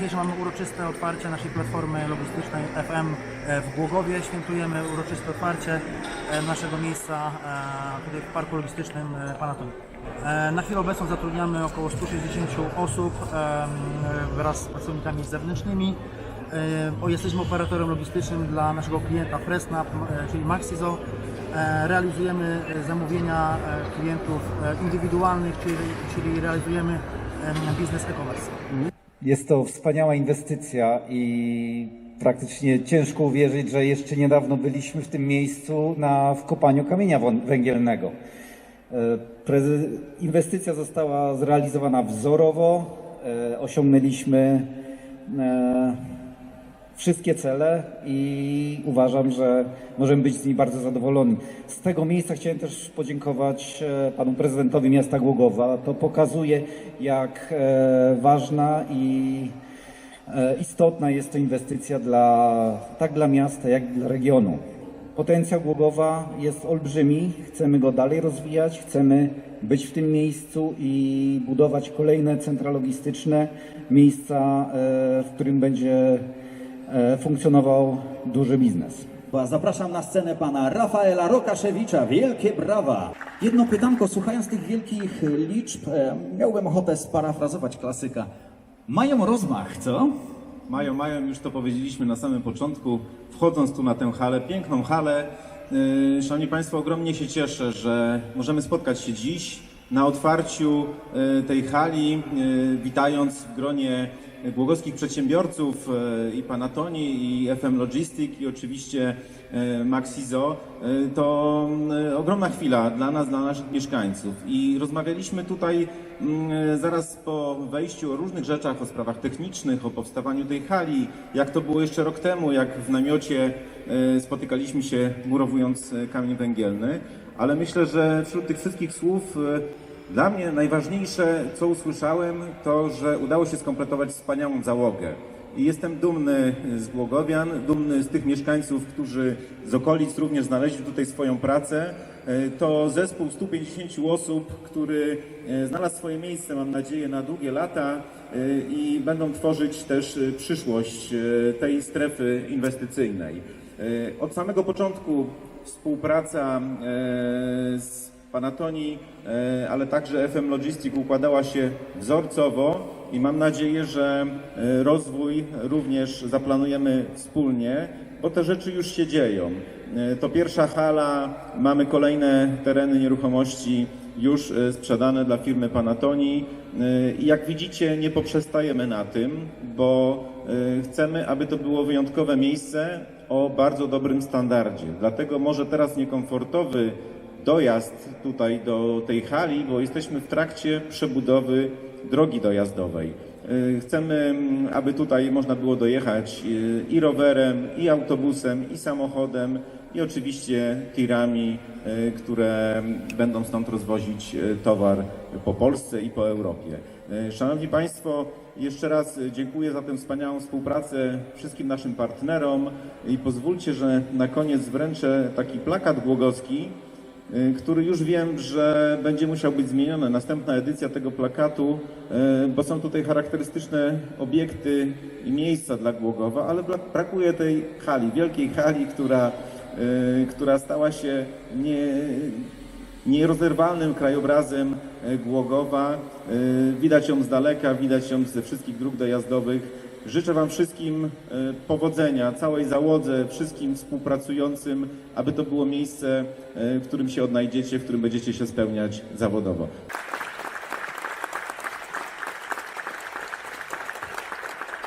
dzisiejsze mamy uroczyste otwarcie naszej platformy logistycznej FM e, w Głogowie. Świętujemy uroczyste otwarcie e, naszego miejsca e, tutaj w Parku Logistycznym Panatoni. Na chwilę obecną zatrudniamy około 160 osób wraz z pracownikami zewnętrznymi. Jesteśmy operatorem logistycznym dla naszego klienta Fresnap, czyli Maxizo. Realizujemy zamówienia klientów indywidualnych, czyli, realizujemy biznes e-commerce. Jest to wspaniała inwestycja i praktycznie ciężko uwierzyć, że jeszcze niedawno byliśmy w tym miejscu na wkopaniu kamienia węgielnego. E, Inwestycja została zrealizowana wzorowo. e, Osiągnęliśmy e, wszystkie cele i uważam, że możemy być z niej bardzo zadowoleni. Z tego miejsca chciałem też podziękować e, panu prezydentowi miasta Głogowa. To pokazuje, jak e, ważna i e, istotna jest to inwestycja dla, tak dla miasta, jak i dla regionu. Potencjał Głogowa jest olbrzymi, chcemy go dalej rozwijać, chcemy być w tym miejscu i budować kolejne centra logistyczne, miejsca, w którym będzie funkcjonował duży biznes. Zapraszam na scenę pana Rafaela Rokaszewicza. Wielkie brawa! Jedno pytanko, słuchając tych wielkich liczb, e, miałbym ochotę sparafrazować klasyka. Mają rozmach, co? Mają, mają, już to powiedzieliśmy na samym początku, wchodząc tu na tę halę, piękną halę. Yy, Szanowni Państwo, ogromnie się cieszę, że możemy spotkać się dziś na otwarciu yy, tej hali, yy, witając w gronie głogowskich przedsiębiorców yy, i Panatoni, i FM Logistic, i oczywiście Maxizo. To yy, ogromna chwila dla nas, dla naszych mieszkańców. I rozmawialiśmy tutaj mm, zaraz po wejściu o różnych rzeczach, o sprawach technicznych, o powstawaniu tej hali, jak to było jeszcze rok temu, jak w namiocie e, spotykaliśmy się murowując e, kamień węgielny, ale myślę, że wśród tych wszystkich słów e, dla mnie najważniejsze, co usłyszałem, to, że udało się skompletować wspaniałą załogę. I jestem dumny z Głogowian, dumny z tych mieszkańców, którzy z okolic również znaleźli tutaj swoją pracę. E, To zespół 150 osób, który e, znalazł swoje miejsce, mam nadzieję, na długie lata e, i będą tworzyć też przyszłość tej strefy inwestycyjnej. Od samego początku współpraca z Panatoni, e, ale także FM Logistic układała się wzorcowo i mam nadzieję, że e, rozwój również zaplanujemy wspólnie, bo te rzeczy już się dzieją. E, To pierwsza hala, mamy kolejne tereny nieruchomości już sprzedane dla firmy Panatoni i jak widzicie nie poprzestajemy na tym, bo chcemy, aby to było wyjątkowe miejsce o bardzo dobrym standardzie. Dlatego może teraz niekomfortowy dojazd tutaj do tej hali, bo jesteśmy w trakcie przebudowy drogi dojazdowej. Y, Chcemy, mm, aby tutaj można było dojechać y, i rowerem, i autobusem, i samochodem, i oczywiście tirami, y, które będą stąd rozwozić towar po Polsce i po Europie. Szanowni Państwo, jeszcze raz dziękuję za tę wspaniałą współpracę wszystkim naszym partnerom i pozwólcie, że na koniec wręczę taki plakat głogowski, który już wiem, że będzie musiał być zmieniony. Następna edycja tego plakatu, y, bo są tutaj charakterystyczne obiekty i miejsca dla Głogowa, ale bra- brakuje tej hali, wielkiej hali, która, y, która stała się nie, nierozerwalnym krajobrazem Głogowa. Y, Widać ją z daleka, widać ją ze wszystkich dróg dojazdowych. Życzę Wam wszystkim e, powodzenia, całej załodze, wszystkim współpracującym, aby to było miejsce, e, w którym się odnajdziecie, w którym będziecie się spełniać zawodowo.